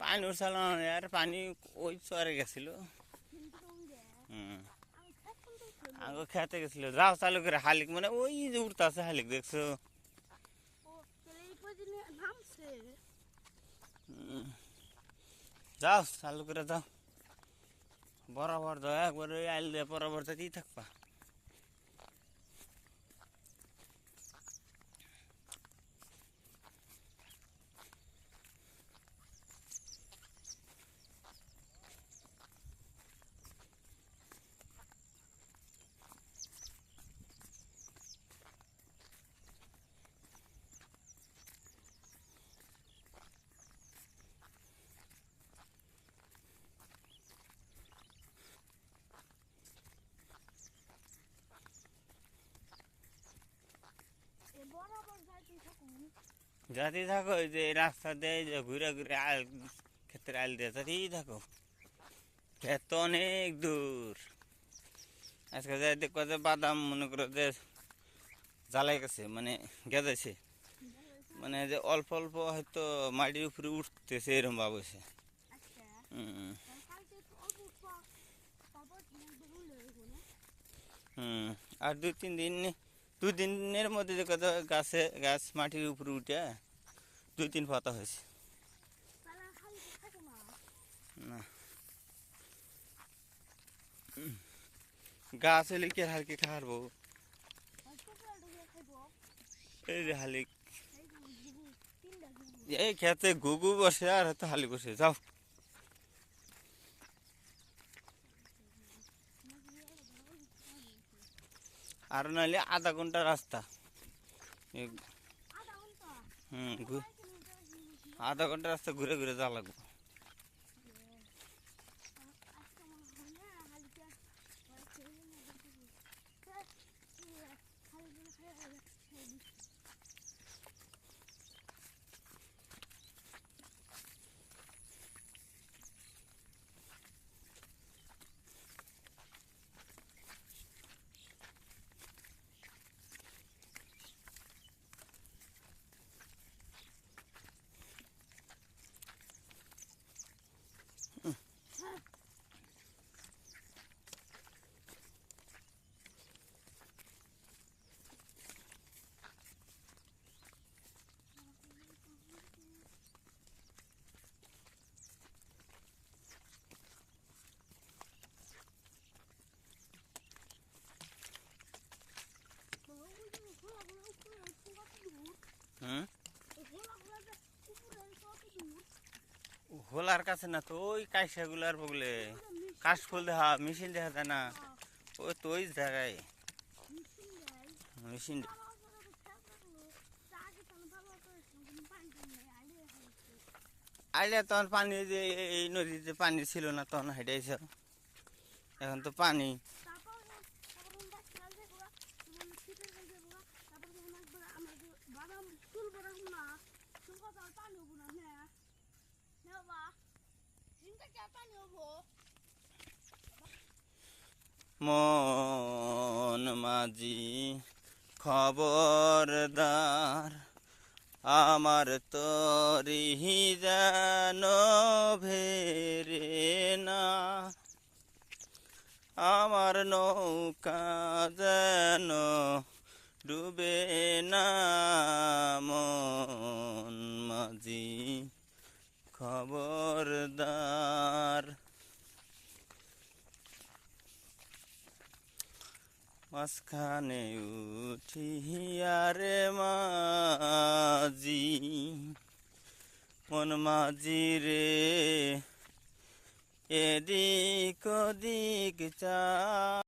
পানি উঠছিল আর পানি ওই চরে গেছিল। আগে খেতে গেছিল। যাও চালু করে, হালিক মানে ওই যে উঠতেছে হালিক, দেখছ? যাও, চালু করে যাও বরাবর যাও একবার ওই আইল দিয়ে বরাবর যেতেই থাকবা। যেতেই থাকো ওই যে রাস্তা দিয়ে যে ঘুরে ঘুরে আল ক্ষেতের আইল দিয়ে যেতেই থাকো ক্ষেত অনেক দূর। আজকে যাই দেখো যে বাদাম মনে করো যে জ্বালাই গেছে মানে গেঁদেছে। মানে যে অল্প অল্প হয়তো মাটির উপরে উঠতেছে এরকম ভাব হুম। হুম। আর দুই তিন দিন দুই দিনের মধ্যে তো গাছে, গাছ মাটির উপরে উঠে দুই তিন পাতা হয়েছে। গাছ হলে কি হালকি খাওয়াবো? এই যে হালিক। এই খেতে গুগু বসে আর হয়তো হালি বসে। যাও। আর নাহলে আধা ঘণ্টা রাস্তা। হুম আধা ঘণ্টা রাস্তা ঘুরে ঘুরে যাওয়া লাগবে। হোলার কাছে না তো, ওই কাইসাগুলার বগলে কাশফুল দেখা, মেশিন দেখা যায় না। ওই তো ওই জায়গায়। মেশিন আইলে তখন পানি যে এই নদীতে পানি ছিল না, তখন হেঁটেছ এখন তো পানি। মন মাঝি খবরদার আমার তরি যেন ভেরে না। আমার নৌকা যেন ডুবে না মন মাঝি খবরদার মাঝখানে উঠিয়ারে মাঝি মন মাঝি রে। এদিক ওদিক চা